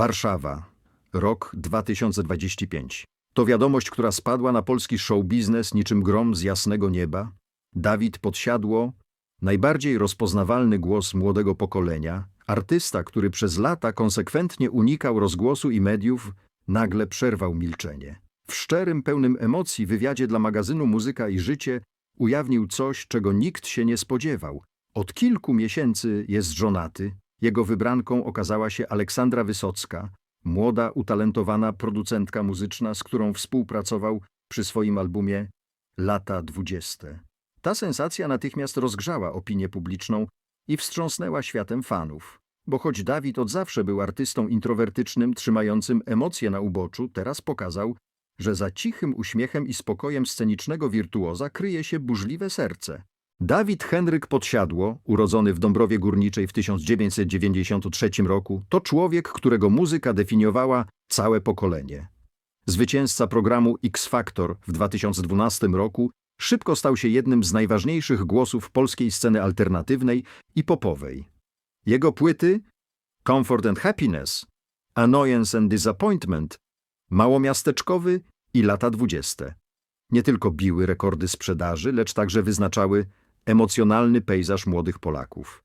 Warszawa, rok 2025. To wiadomość, która spadła na polski show biznes niczym grom z jasnego nieba. Dawid Podsiadło, najbardziej rozpoznawalny głos młodego pokolenia, artysta, który przez lata konsekwentnie unikał rozgłosu i mediów, nagle przerwał milczenie. W szczerym, pełnym emocji wywiadzie dla magazynu Muzyka i Życie ujawnił coś, czego nikt się nie spodziewał. Od kilku miesięcy jest żonaty. Jego wybranką okazała się Aleksandra Wysocka, młoda, utalentowana producentka muzyczna, z którą współpracował przy swoim albumie Lata Dwudzieste. Ta sensacja natychmiast rozgrzała opinię publiczną i wstrząsnęła światem fanów. Bo choć Dawid od zawsze był artystą introwertycznym, trzymającym emocje na uboczu, teraz pokazał, że za cichym uśmiechem i spokojem scenicznego wirtuoza kryje się burzliwe serce. Dawid Henryk Podsiadło, urodzony w Dąbrowie Górniczej w 1993 roku, to człowiek, którego muzyka definiowała całe pokolenie. Zwycięzca programu X Factor w 2012 roku szybko stał się jednym z najważniejszych głosów polskiej sceny alternatywnej i popowej. Jego płyty Comfort and Happiness, Annoyance and Disappointment, Małomiasteczkowy i Lata Dwudzieste nie tylko biły rekordy sprzedaży, lecz także wyznaczały emocjonalny pejzaż młodych Polaków.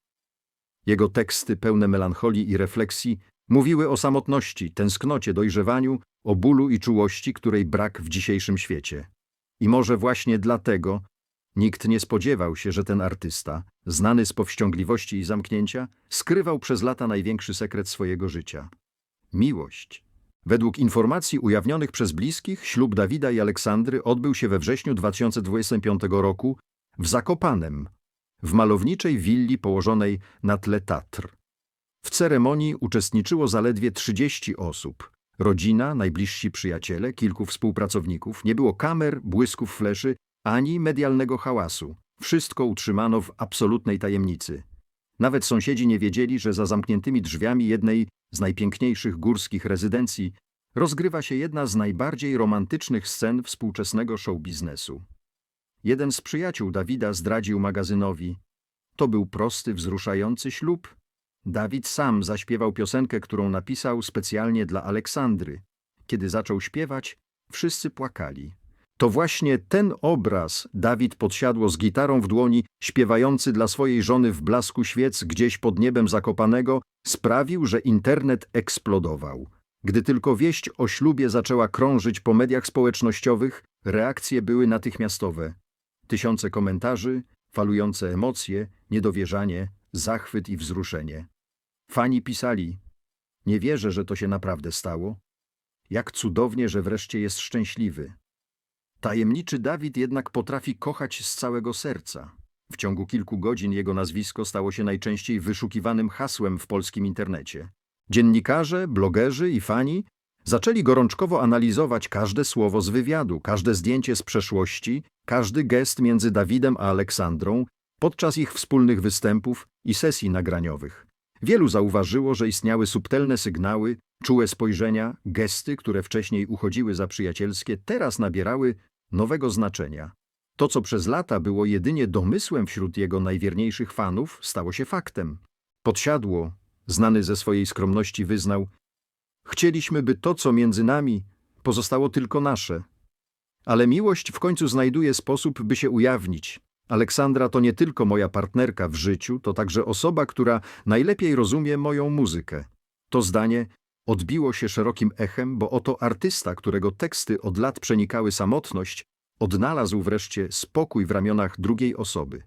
Jego teksty pełne melancholii i refleksji mówiły o samotności, tęsknocie, dojrzewaniu, o bólu i czułości, której brak w dzisiejszym świecie. I może właśnie dlatego nikt nie spodziewał się, że ten artysta, znany z powściągliwości i zamknięcia, skrywał przez lata największy sekret swojego życia miłość. Według informacji ujawnionych przez bliskich, ślub Dawida i Aleksandry odbył się we wrześniu 2025 roku w Zakopanem, w malowniczej willi położonej na tle Tatr. W ceremonii uczestniczyło zaledwie 30 osób. Rodzina, najbliżsi przyjaciele, kilku współpracowników, nie było kamer, błysków fleszy, ani medialnego hałasu. Wszystko utrzymano w absolutnej tajemnicy. Nawet sąsiedzi nie wiedzieli, że za zamkniętymi drzwiami jednej z najpiękniejszych górskich rezydencji rozgrywa się jedna z najbardziej romantycznych scen współczesnego show biznesu. Jeden z przyjaciół Dawida zdradził magazynowi. To był prosty, wzruszający ślub. Dawid sam zaśpiewał piosenkę, którą napisał specjalnie dla Aleksandry. Kiedy zaczął śpiewać, wszyscy płakali. To właśnie ten obraz Dawid podsiadło z gitarą w dłoni, śpiewający dla swojej żony w blasku świec gdzieś pod niebem Zakopanego, sprawił, że internet eksplodował. Gdy tylko wieść o ślubie zaczęła krążyć po mediach społecznościowych, reakcje były natychmiastowe. Tysiące komentarzy, falujące emocje, niedowierzanie, zachwyt i wzruszenie. Fani pisali: Nie wierzę, że to się naprawdę stało. Jak cudownie, że wreszcie jest szczęśliwy. Tajemniczy Dawid jednak potrafi kochać z całego serca. W ciągu kilku godzin jego nazwisko stało się najczęściej wyszukiwanym hasłem w polskim internecie. Dziennikarze, blogerzy i fani zaczęli gorączkowo analizować każde słowo z wywiadu, każde zdjęcie z przeszłości, każdy gest między Dawidem a Aleksandrą podczas ich wspólnych występów i sesji nagraniowych. Wielu zauważyło, że istniały subtelne sygnały, czułe spojrzenia, gesty, które wcześniej uchodziły za przyjacielskie, teraz nabierały nowego znaczenia. To, co przez lata było jedynie domysłem wśród jego najwierniejszych fanów, stało się faktem. Podsiadło, znany ze swojej skromności, wyznał: Chcieliśmy, by to, co między nami, pozostało tylko nasze. Ale miłość w końcu znajduje sposób, by się ujawnić. Aleksandra to nie tylko moja partnerka w życiu, to także osoba, która najlepiej rozumie moją muzykę. To zdanie odbiło się szerokim echem, bo oto artysta, którego teksty od lat przenikały samotność, odnalazł wreszcie spokój w ramionach drugiej osoby.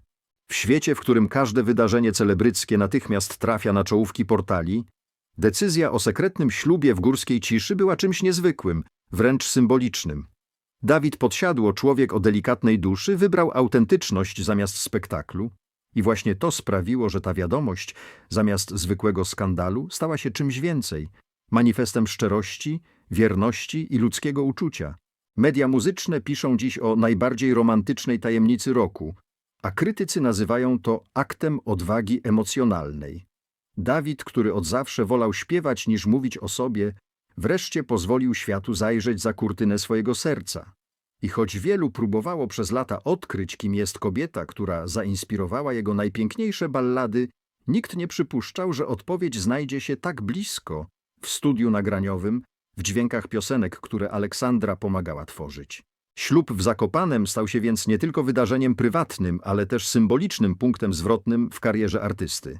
W świecie, w którym każde wydarzenie celebryckie natychmiast trafia na czołówki portali, decyzja o sekretnym ślubie w górskiej ciszy była czymś niezwykłym, wręcz symbolicznym. Dawid Podsiadło, człowiek o delikatnej duszy, wybrał autentyczność zamiast spektaklu i właśnie to sprawiło, że ta wiadomość, zamiast zwykłego skandalu, stała się czymś więcej, manifestem szczerości, wierności i ludzkiego uczucia. Media muzyczne piszą dziś o najbardziej romantycznej tajemnicy roku, a krytycy nazywają to aktem odwagi emocjonalnej. Dawid, który od zawsze wolał śpiewać niż mówić o sobie, wreszcie pozwolił światu zajrzeć za kurtynę swojego serca. I choć wielu próbowało przez lata odkryć, kim jest kobieta, która zainspirowała jego najpiękniejsze ballady, nikt nie przypuszczał, że odpowiedź znajdzie się tak blisko, w studiu nagraniowym, w dźwiękach piosenek, które Aleksandra pomagała tworzyć. Ślub w Zakopanem stał się więc nie tylko wydarzeniem prywatnym, ale też symbolicznym punktem zwrotnym w karierze artysty.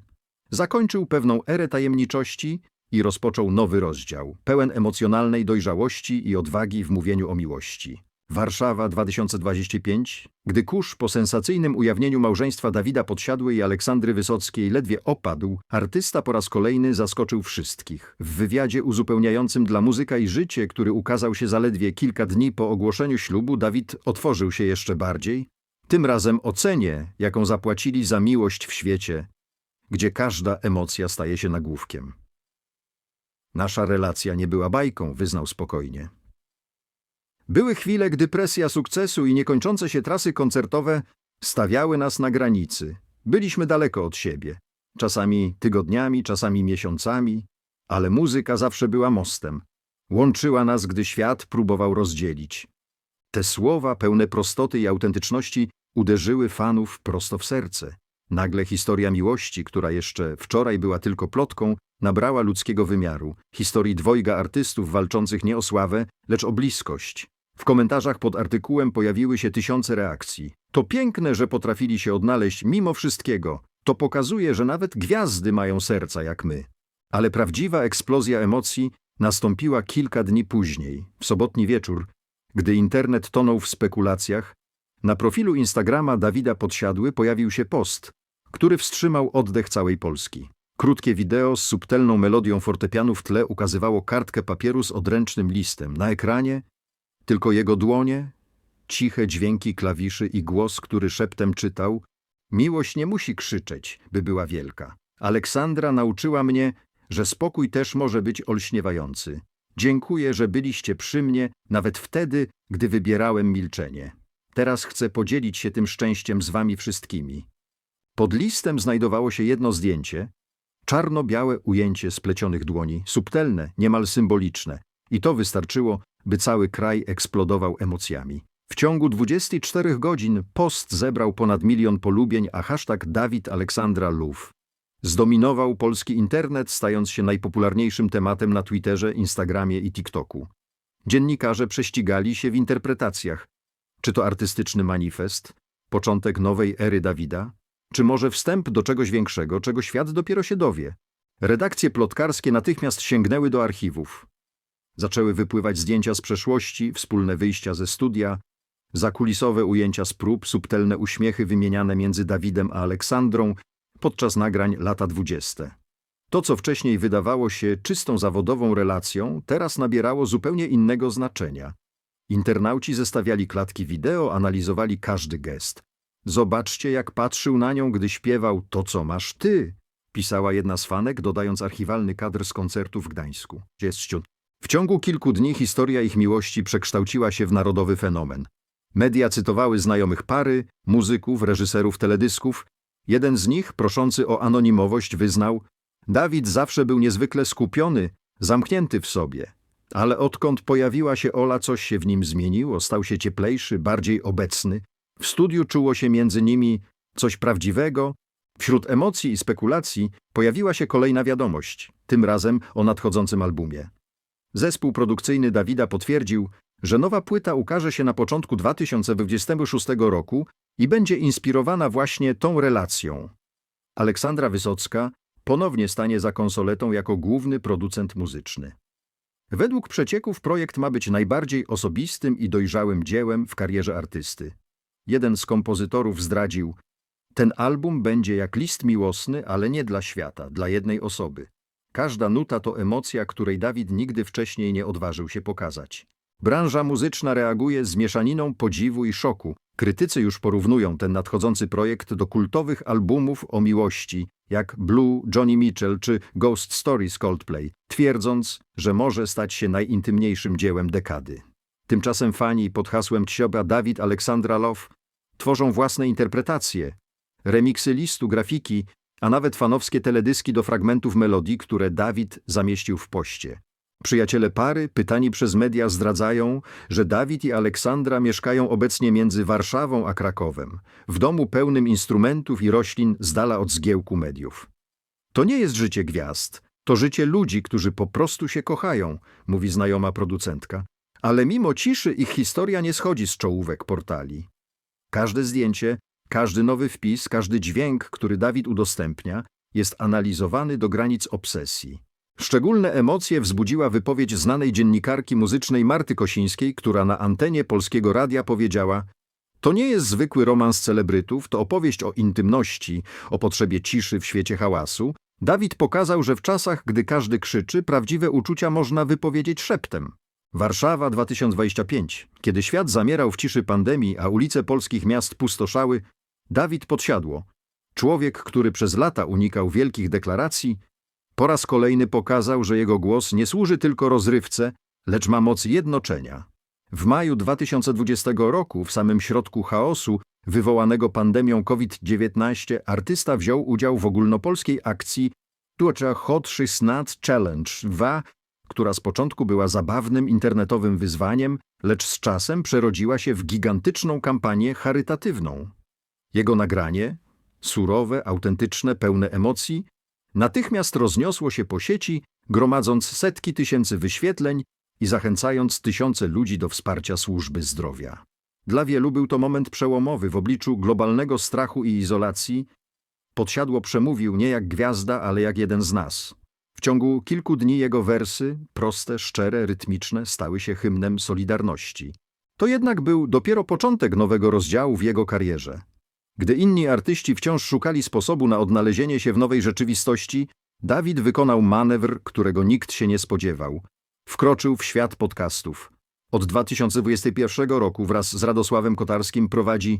Zakończył pewną erę tajemniczości i rozpoczął nowy rozdział, pełen emocjonalnej dojrzałości i odwagi w mówieniu o miłości. Warszawa 2025, gdy kurz po sensacyjnym ujawnieniu małżeństwa Dawida Podsiadłej i Aleksandry Wysockiej ledwie opadł, artysta po raz kolejny zaskoczył wszystkich. W wywiadzie uzupełniającym dla muzyka i życie, który ukazał się zaledwie kilka dni po ogłoszeniu ślubu, Dawid otworzył się jeszcze bardziej, tym razem o cenie, jaką zapłacili za miłość w świecie, gdzie każda emocja staje się nagłówkiem. Nasza relacja nie była bajką, wyznał spokojnie. Były chwile, gdy presja sukcesu i niekończące się trasy koncertowe stawiały nas na granicy. Byliśmy daleko od siebie. Czasami tygodniami, czasami miesiącami, ale muzyka zawsze była mostem. Łączyła nas, gdy świat próbował rozdzielić. Te słowa, pełne prostoty i autentyczności, uderzyły fanów prosto w serce. Nagle historia miłości, która jeszcze wczoraj była tylko plotką, nabrała ludzkiego wymiaru. Historii dwojga artystów walczących nie o sławę, lecz o bliskość. W komentarzach pod artykułem pojawiły się tysiące reakcji. To piękne, że potrafili się odnaleźć mimo wszystkiego. To pokazuje, że nawet gwiazdy mają serca jak my. Ale prawdziwa eksplozja emocji nastąpiła kilka dni później, w sobotni wieczór, gdy internet tonął w spekulacjach. Na profilu Instagrama Dawida Podsiadły pojawił się post, który wstrzymał oddech całej Polski. Krótkie wideo z subtelną melodią fortepianu w tle ukazywało kartkę papieru z odręcznym listem. Na ekranie tylko jego dłonie, ciche dźwięki klawiszy i głos, który szeptem czytał Miłość nie musi krzyczeć, by była wielka. Aleksandra nauczyła mnie, że spokój też może być olśniewający. Dziękuję, że byliście przy mnie, nawet wtedy, gdy wybierałem milczenie. Teraz chcę podzielić się tym szczęściem z wami wszystkimi. Pod listem znajdowało się jedno zdjęcie, czarno-białe ujęcie splecionych dłoni, subtelne, niemal symboliczne. I to wystarczyło, by cały kraj eksplodował emocjami. W ciągu 24 godzin post zebrał ponad milion polubień, a hashtag Dawid Aleksandra Lów zdominował polski internet, stając się najpopularniejszym tematem na Twitterze, Instagramie i TikToku. Dziennikarze prześcigali się w interpretacjach. Czy to artystyczny manifest, początek nowej ery Dawida, czy może wstęp do czegoś większego, czego świat dopiero się dowie? Redakcje plotkarskie natychmiast sięgnęły do archiwów. Zaczęły wypływać zdjęcia z przeszłości, wspólne wyjścia ze studia, zakulisowe ujęcia z prób, subtelne uśmiechy wymieniane między Dawidem a Aleksandrą podczas nagrań lata dwudzieste. To, co wcześniej wydawało się czystą zawodową relacją, teraz nabierało zupełnie innego znaczenia. Internauci zestawiali klatki wideo, analizowali każdy gest. Zobaczcie, jak patrzył na nią, gdy śpiewał to, co masz ty, pisała jedna z fanek, dodając archiwalny kadr z koncertu w Gdańsku. W ciągu kilku dni historia ich miłości przekształciła się w narodowy fenomen. Media cytowały znajomych pary, muzyków, reżyserów teledysków. Jeden z nich, proszący o anonimowość, wyznał: Dawid zawsze był niezwykle skupiony, zamknięty w sobie. Ale odkąd pojawiła się Ola, coś się w nim zmieniło, stał się cieplejszy, bardziej obecny. W studiu czuło się między nimi coś prawdziwego. Wśród emocji i spekulacji pojawiła się kolejna wiadomość, tym razem o nadchodzącym albumie. Zespół produkcyjny Dawida potwierdził, że nowa płyta ukaże się na początku 2026 roku i będzie inspirowana właśnie tą relacją. Aleksandra Wysocka ponownie stanie za konsoletą jako główny producent muzyczny. Według przecieków projekt ma być najbardziej osobistym i dojrzałym dziełem w karierze artysty. Jeden z kompozytorów zdradził, ten album będzie jak list miłosny, ale nie dla świata, dla jednej osoby. Każda nuta to emocja, której Dawid nigdy wcześniej nie odważył się pokazać. Branża muzyczna reaguje z mieszaniną podziwu i szoku. Krytycy już porównują ten nadchodzący projekt do kultowych albumów o miłości, jak Blue, Johnny Mitchell czy Ghost Stories Coldplay, twierdząc, że może stać się najintymniejszym dziełem dekady. Tymczasem fani pod hasłem Cioba Dawid Aleksandra Love tworzą własne interpretacje, remiksy listu, grafiki, a nawet fanowskie teledyski do fragmentów melodii, które Dawid zamieścił w poście. Przyjaciele pary, pytani przez media, zdradzają, że Dawid i Aleksandra mieszkają obecnie między Warszawą a Krakowem, w domu pełnym instrumentów i roślin z dala od zgiełku mediów. To nie jest życie gwiazd, To życie ludzi, którzy po prostu się kochają, mówi znajoma producentka. Ale mimo ciszy ich historia nie schodzi z czołówek portali. Każde zdjęcie, każdy nowy wpis, każdy dźwięk, który Dawid udostępnia, jest analizowany do granic obsesji. Szczególne emocje wzbudziła wypowiedź znanej dziennikarki muzycznej Marty Kosińskiej, która na antenie Polskiego Radia powiedziała To nie jest zwykły romans celebrytów, to opowieść o intymności, o potrzebie ciszy w świecie hałasu. Dawid pokazał, że w czasach, gdy każdy krzyczy, prawdziwe uczucia można wypowiedzieć szeptem. Warszawa 2025. Kiedy świat zamierał w ciszy pandemii, a ulice polskich miast pustoszały, Dawid podsiadło. Człowiek, który przez lata unikał wielkich deklaracji, po raz kolejny pokazał, że jego głos nie służy tylko rozrywce, lecz ma moc jednoczenia. W maju 2020 roku, w samym środku chaosu wywołanego pandemią COVID-19, artysta wziął udział w ogólnopolskiej akcji Tucza Hot 16 Challenge 2, która z początku była zabawnym internetowym wyzwaniem, lecz z czasem przerodziła się w gigantyczną kampanię charytatywną. Jego nagranie, surowe, autentyczne, pełne emocji, natychmiast rozniosło się po sieci, gromadząc setki tysięcy wyświetleń i zachęcając tysiące ludzi do wsparcia służby zdrowia. Dla wielu był to moment przełomowy w obliczu globalnego strachu i izolacji. Podsiadło przemówił nie jak gwiazda, ale jak jeden z nas. W ciągu kilku dni jego wersy, proste, szczere, rytmiczne, stały się hymnem Solidarności. To jednak był dopiero początek nowego rozdziału w jego karierze. Gdy inni artyści wciąż szukali sposobu na odnalezienie się w nowej rzeczywistości, Dawid wykonał manewr, którego nikt się nie spodziewał. Wkroczył w świat podcastów. Od 2021 roku wraz z Radosławem Kotarskim prowadzi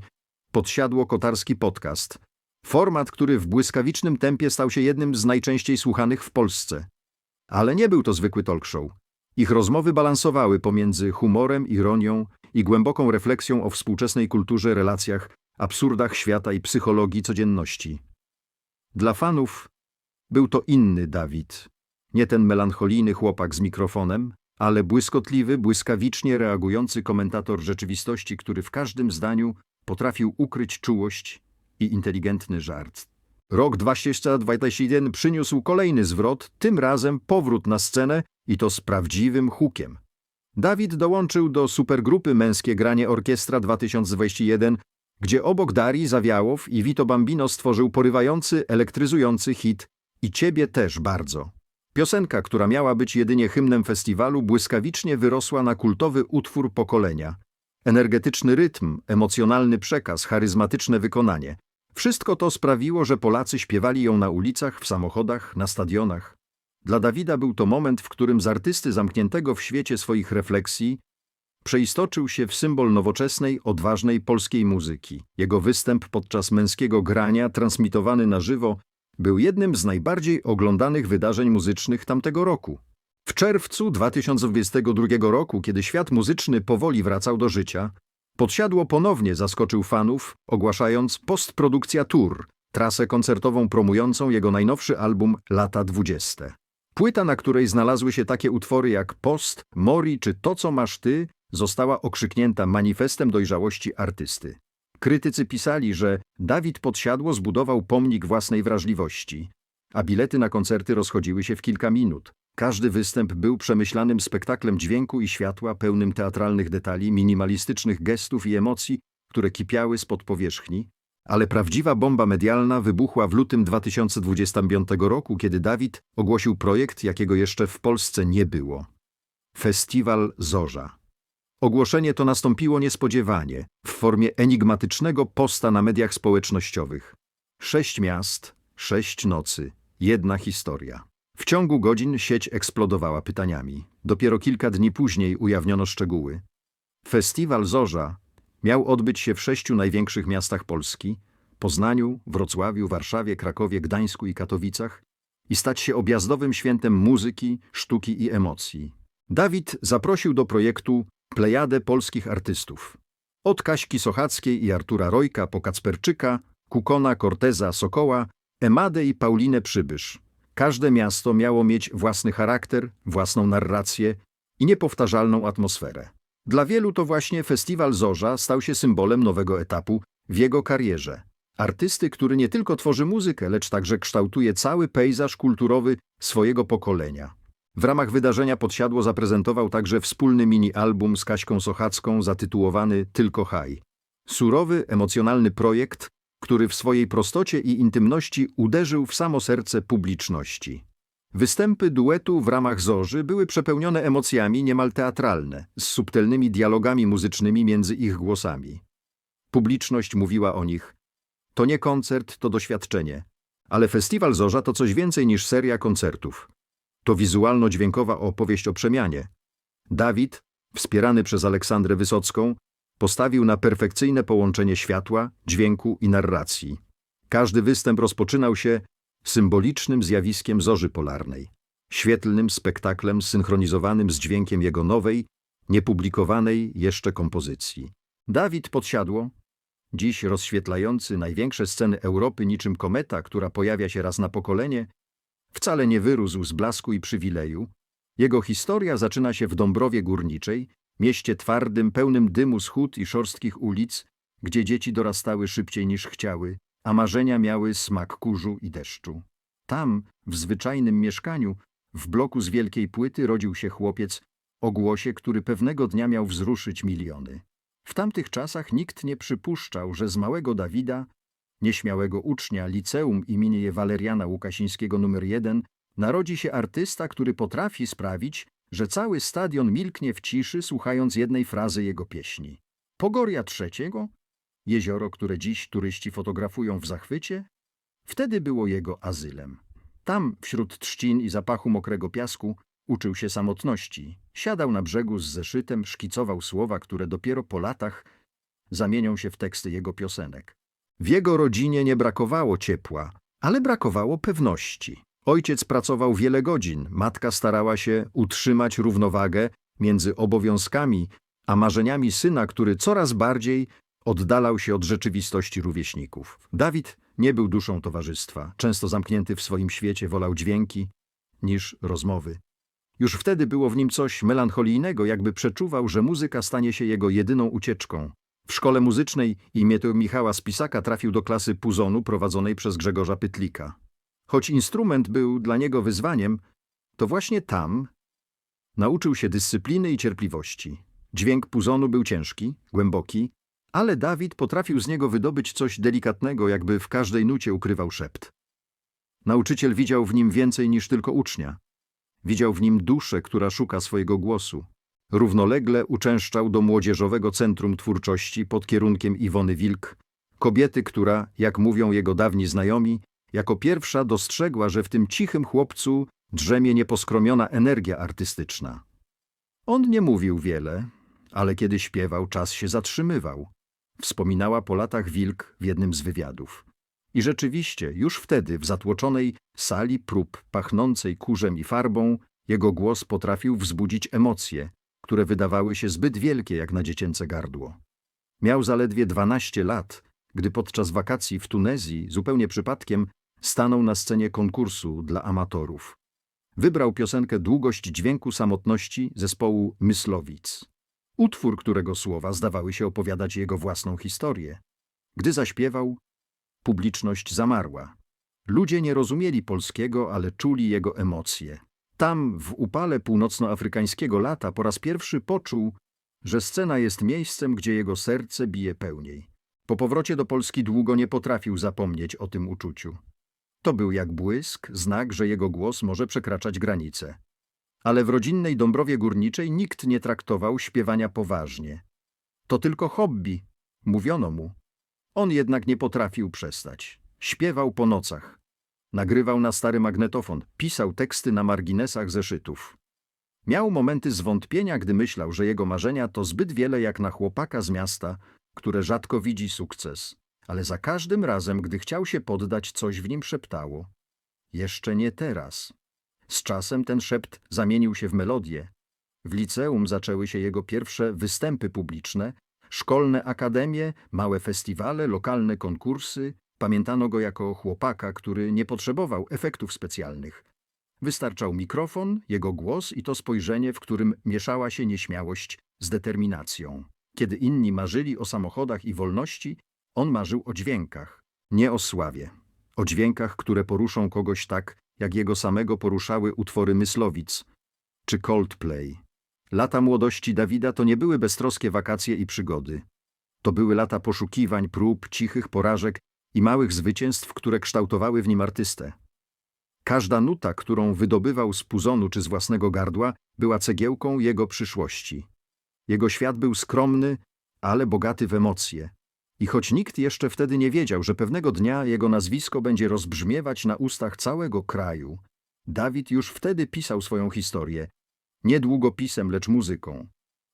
Podsiadło Kotarski Podcast. Format, który w błyskawicznym tempie stał się jednym z najczęściej słuchanych w Polsce. Ale nie był to zwykły talk show. Ich rozmowy balansowały pomiędzy humorem, ironią i głęboką refleksją o współczesnej kulturze, relacjach, absurdach świata i psychologii codzienności. Dla fanów był to inny Dawid. Nie ten melancholijny chłopak z mikrofonem, ale błyskotliwy, błyskawicznie reagujący komentator rzeczywistości, który w każdym zdaniu potrafił ukryć czułość i inteligentny żart. Rok 2021 przyniósł kolejny zwrot, tym razem powrót na scenę i to z prawdziwym hukiem. Dawid dołączył do supergrupy Męskie Granie Orkiestra 2021, gdzie obok Darii Zawiałow i Vito Bambino stworzył porywający, elektryzujący hit i Ciebie też bardzo. Piosenka, która miała być jedynie hymnem festiwalu, błyskawicznie wyrosła na kultowy utwór pokolenia. Energetyczny rytm, emocjonalny przekaz, charyzmatyczne wykonanie. Wszystko to sprawiło, że Polacy śpiewali ją na ulicach, w samochodach, na stadionach. Dla Dawida był to moment, w którym z artysty zamkniętego w świecie swoich refleksji przeistoczył się w symbol nowoczesnej, odważnej polskiej muzyki. Jego występ podczas męskiego grania, transmitowany na żywo, był jednym z najbardziej oglądanych wydarzeń muzycznych tamtego roku. W czerwcu 2022 roku, kiedy świat muzyczny powoli wracał do życia, Podsiadło ponownie zaskoczył fanów, ogłaszając postprodukcja tour, trasę koncertową promującą jego najnowszy album Lata 20. Płyta, na której znalazły się takie utwory jak Post, Mori czy To, co masz ty, została okrzyknięta manifestem dojrzałości artysty. Krytycy pisali, że Dawid Podsiadło zbudował pomnik własnej wrażliwości, a bilety na koncerty rozchodziły się w kilka minut. Każdy występ był przemyślanym spektaklem dźwięku i światła, pełnym teatralnych detali, minimalistycznych gestów i emocji, które kipiały spod powierzchni. Ale prawdziwa bomba medialna wybuchła w lutym 2025 roku, kiedy Dawid ogłosił projekt, jakiego jeszcze w Polsce nie było. Festiwal Zorza. Ogłoszenie to nastąpiło niespodziewanie, w formie enigmatycznego posta na mediach społecznościowych. Sześć miast, sześć nocy, jedna historia. W ciągu godzin sieć eksplodowała pytaniami. Dopiero kilka dni później ujawniono szczegóły. Festiwal Zorza miał odbyć się w sześciu największych miastach Polski Poznaniu, Wrocławiu, Warszawie, Krakowie, Gdańsku i Katowicach i stać się objazdowym świętem muzyki, sztuki i emocji. Dawid zaprosił do projektu plejadę polskich artystów. Od Kaśki Sochackiej i Artura Rojka po Kacperczyka, Kukona, Corteza, Sokoła, Emadę i Paulinę Przybysz. Każde miasto miało mieć własny charakter, własną narrację i niepowtarzalną atmosferę. Dla wielu to właśnie festiwal Zorza stał się symbolem nowego etapu w jego karierze. Artysty, który nie tylko tworzy muzykę, lecz także kształtuje cały pejzaż kulturowy swojego pokolenia. W ramach wydarzenia Podsiadło zaprezentował także wspólny mini-album z Kaśką Sochacką zatytułowany Tylko Haj. Surowy, emocjonalny projekt, który w swojej prostocie i intymności uderzył w samo serce publiczności. Występy duetu w ramach Zorzy były przepełnione emocjami niemal teatralne, z subtelnymi dialogami muzycznymi między ich głosami. Publiczność mówiła o nich. To nie koncert, to doświadczenie. Ale festiwal Zorza to coś więcej niż seria koncertów. To wizualno-dźwiękowa opowieść o przemianie. Dawid, wspierany przez Aleksandrę Wysocką, postawił na perfekcyjne połączenie światła, dźwięku i narracji. Każdy występ rozpoczynał się symbolicznym zjawiskiem zorzy polarnej, świetlnym spektaklem synchronizowanym z dźwiękiem jego nowej, niepublikowanej jeszcze kompozycji. Dawid Podsiadło, dziś rozświetlający największe sceny Europy niczym kometa, która pojawia się raz na pokolenie, wcale nie wyrósł z blasku i przywileju. Jego historia zaczyna się w Dąbrowie Górniczej, mieście twardym, pełnym dymu z hut i szorstkich ulic, gdzie dzieci dorastały szybciej niż chciały, a marzenia miały smak kurzu i deszczu. Tam, w zwyczajnym mieszkaniu, w bloku z wielkiej płyty rodził się chłopiec o głosie, który pewnego dnia miał wzruszyć miliony. W tamtych czasach nikt nie przypuszczał, że z małego Dawida, nieśmiałego ucznia liceum imienia Waleriana Łukasińskiego nr 1, narodzi się artysta, który potrafi sprawić, że cały stadion milknie w ciszy, słuchając jednej frazy jego pieśni. Pogoria trzeciego, jezioro, które dziś turyści fotografują w zachwycie, wtedy było jego azylem. Tam, wśród trzcin i zapachu mokrego piasku, uczył się samotności. Siadał na brzegu z zeszytem, szkicował słowa, które dopiero po latach zamienią się w teksty jego piosenek. W jego rodzinie nie brakowało ciepła, ale brakowało pewności. Ojciec pracował wiele godzin, matka starała się utrzymać równowagę między obowiązkami a marzeniami syna, który coraz bardziej oddalał się od rzeczywistości rówieśników. Dawid nie był duszą towarzystwa, często zamknięty w swoim świecie, wolał dźwięki niż rozmowy. Już wtedy było w nim coś melancholijnego, jakby przeczuwał, że muzyka stanie się jego jedyną ucieczką. W szkole muzycznej imię Michała Spisaka trafił do klasy puzonu prowadzonej przez Grzegorza Pytlika. Choć instrument był dla niego wyzwaniem, to właśnie tam nauczył się dyscypliny i cierpliwości. Dźwięk puzonu był ciężki, głęboki, ale Dawid potrafił z niego wydobyć coś delikatnego, jakby w każdej nucie ukrywał szept. Nauczyciel widział w nim więcej niż tylko ucznia. Widział w nim duszę, która szuka swojego głosu. Równolegle uczęszczał do Młodzieżowego Centrum Twórczości pod kierunkiem Iwony Wilk, kobiety, która, jak mówią jego dawni znajomi, jako pierwsza dostrzegła, że w tym cichym chłopcu drzemie nieposkromiona energia artystyczna. On nie mówił wiele, ale kiedy śpiewał, czas się zatrzymywał. Wspominała po latach Wilk w jednym z wywiadów. I rzeczywiście, już wtedy w zatłoczonej sali prób pachnącej kurzem i farbą, jego głos potrafił wzbudzić emocje, które wydawały się zbyt wielkie jak na dziecięce gardło. Miał zaledwie 12 lat, gdy podczas wakacji w Tunezji, zupełnie przypadkiem, stanął na scenie konkursu dla amatorów. Wybrał piosenkę Długość dźwięku samotności zespołu Myslowic. Utwór, którego słowa zdawały się opowiadać jego własną historię. Gdy zaśpiewał, publiczność zamarła. Ludzie nie rozumieli polskiego, ale czuli jego emocje. Tam, w upale północnoafrykańskiego lata, po raz pierwszy poczuł, że scena jest miejscem, gdzie jego serce bije pełniej. Po powrocie do Polski długo nie potrafił zapomnieć o tym uczuciu. To był jak błysk, znak, że jego głos może przekraczać granice. Ale w rodzinnej Dąbrowie Górniczej nikt nie traktował śpiewania poważnie. To tylko hobby, mówiono mu. On jednak nie potrafił przestać. Śpiewał po nocach. Nagrywał na stary magnetofon, pisał teksty na marginesach zeszytów. Miał momenty zwątpienia, gdy myślał, że jego marzenia to zbyt wiele jak na chłopaka z miasta, które rzadko widzi sukces. Ale za każdym razem, gdy chciał się poddać, coś w nim szeptało. Jeszcze nie teraz. Z czasem ten szept zamienił się w melodię. W liceum zaczęły się jego pierwsze występy publiczne, szkolne akademie, małe festiwale, lokalne konkursy. Pamiętano go jako chłopaka, który nie potrzebował efektów specjalnych. Wystarczał mikrofon, jego głos i to spojrzenie, w którym mieszała się nieśmiałość z determinacją. Kiedy inni marzyli o samochodach i wolności, on marzył o dźwiękach. Nie o sławie, o dźwiękach, które poruszą kogoś tak, jak jego samego poruszały utwory Myslowic czy Coldplay. Lata młodości Dawida to nie były beztroskie wakacje i przygody. To były lata poszukiwań, prób, cichych porażek i małych zwycięstw, które kształtowały w nim artystę. Każda nuta, którą wydobywał z puzonu czy z własnego gardła, była cegiełką jego przyszłości. Jego świat był skromny, ale bogaty w emocje. I choć nikt jeszcze wtedy nie wiedział, że pewnego dnia jego nazwisko będzie rozbrzmiewać na ustach całego kraju, Dawid już wtedy pisał swoją historię, nie długopisem, lecz muzyką.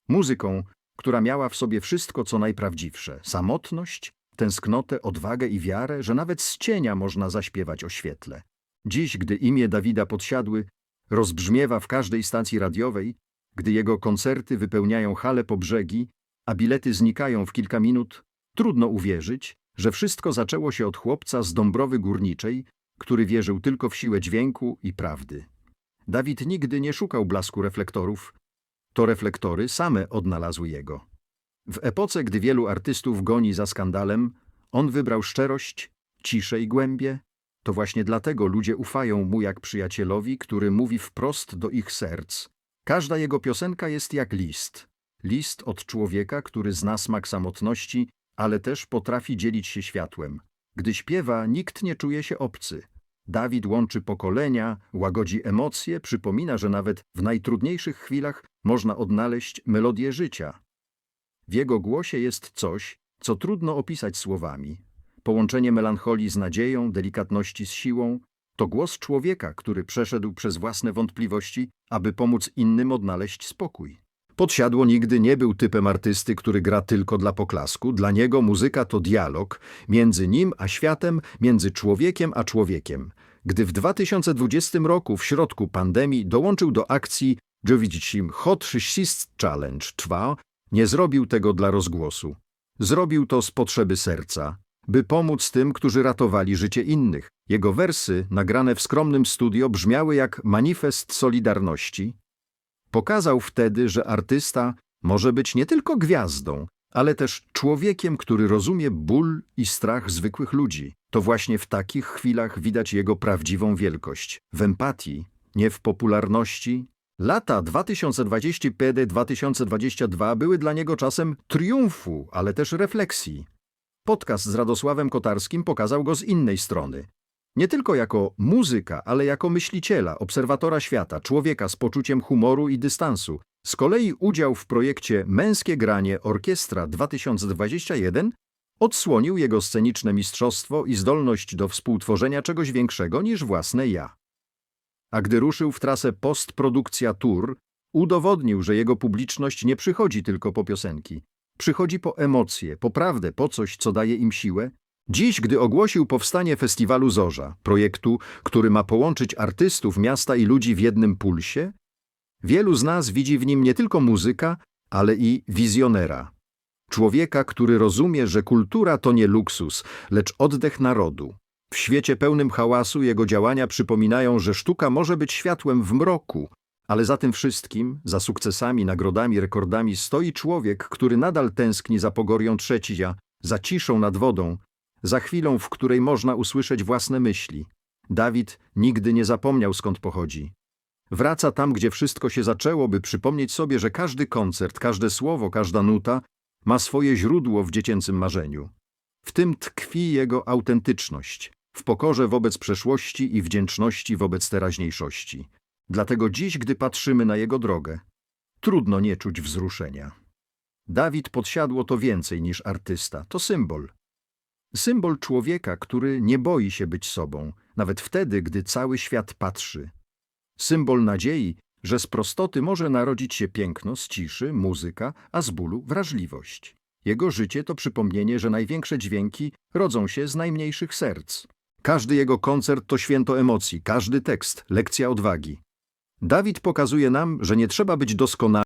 Muzyką, która miała w sobie wszystko, co najprawdziwsze. Samotność, tęsknotę, odwagę i wiarę, że nawet z cienia można zaśpiewać o świetle. Dziś, gdy imię Dawida Podsiadły rozbrzmiewa w każdej stacji radiowej, gdy jego koncerty wypełniają hale po brzegi, a bilety znikają w kilka minut, trudno uwierzyć, że wszystko zaczęło się od chłopca z Dąbrowy Górniczej, który wierzył tylko w siłę dźwięku i prawdy. Dawid nigdy nie szukał blasku reflektorów. To reflektory same odnalazły jego. W epoce, gdy wielu artystów goni za skandalem, on wybrał szczerość, ciszę i głębię. To właśnie dlatego ludzie ufają mu jak przyjacielowi, który mówi wprost do ich serc. Każda jego piosenka jest jak list. List od człowieka, który zna smak samotności, ale też potrafi dzielić się światłem. Gdy śpiewa, nikt nie czuje się obcy. Dawid łączy pokolenia, łagodzi emocje, przypomina, że nawet w najtrudniejszych chwilach można odnaleźć melodię życia. W jego głosie jest coś, co trudno opisać słowami. Połączenie melancholii z nadzieją, delikatności z siłą to głos człowieka, który przeszedł przez własne wątpliwości, aby pomóc innym odnaleźć spokój. Podsiadło nigdy nie był typem artysty, który gra tylko dla poklasku. Dla niego muzyka to dialog między nim a światem, między człowiekiem a człowiekiem. Gdy w 2020 roku w środku pandemii dołączył do akcji Jowidzim Hot 60 Challenge 2, nie zrobił tego dla rozgłosu. Zrobił to z potrzeby serca, by pomóc tym, którzy ratowali życie innych. Jego wersy, nagrane w skromnym studio, brzmiały jak manifest solidarności, Pokazał wtedy, że artysta może być nie tylko gwiazdą, ale też człowiekiem, który rozumie ból i strach zwykłych ludzi. To właśnie w takich chwilach widać jego prawdziwą wielkość. W empatii, nie w popularności. Lata 2025-2022 były dla niego czasem triumfu, ale też refleksji. Podcast z Radosławem Kotarskim pokazał go z innej strony. Nie tylko jako muzyka, ale jako myśliciela, obserwatora świata, człowieka z poczuciem humoru i dystansu. Z kolei udział w projekcie Męskie Granie Orkiestra 2021 odsłonił jego sceniczne mistrzostwo i zdolność do współtworzenia czegoś większego niż własne ja. A gdy ruszył w trasę postprodukcja tour, udowodnił, że jego publiczność nie przychodzi tylko po piosenki. Przychodzi po emocje, po prawdę, po coś, co daje im siłę Dziś, gdy ogłosił powstanie festiwalu Zorza, projektu, który ma połączyć artystów miasta i ludzi w jednym pulsie, wielu z nas widzi w nim nie tylko muzyka, ale i wizjonera. Człowieka, który rozumie, że kultura to nie luksus, lecz oddech narodu. W świecie pełnym hałasu jego działania przypominają, że sztuka może być światłem w mroku, ale za tym wszystkim, za sukcesami, nagrodami, rekordami stoi człowiek, który nadal tęskni za pogorią trzecia, za ciszą nad wodą, za chwilą, w której można usłyszeć własne myśli. Dawid nigdy nie zapomniał skąd pochodzi. Wraca tam, gdzie wszystko się zaczęło, by przypomnieć sobie, że każdy koncert, każde słowo, każda nuta ma swoje źródło w dziecięcym marzeniu. W tym tkwi jego autentyczność, w pokorze wobec przeszłości i wdzięczności wobec teraźniejszości. Dlatego dziś, gdy patrzymy na jego drogę, trudno nie czuć wzruszenia. Dawid podsiadło to więcej niż artysta, to symbol. Symbol człowieka, który nie boi się być sobą, nawet wtedy, gdy cały świat patrzy. Symbol nadziei, że z prostoty może narodzić się piękno, z ciszy, muzyka, a z bólu wrażliwość. Jego życie to przypomnienie, że największe dźwięki rodzą się z najmniejszych serc. Każdy jego koncert to święto emocji, każdy tekst lekcja odwagi. Dawid pokazuje nam, że nie trzeba być doskonałym,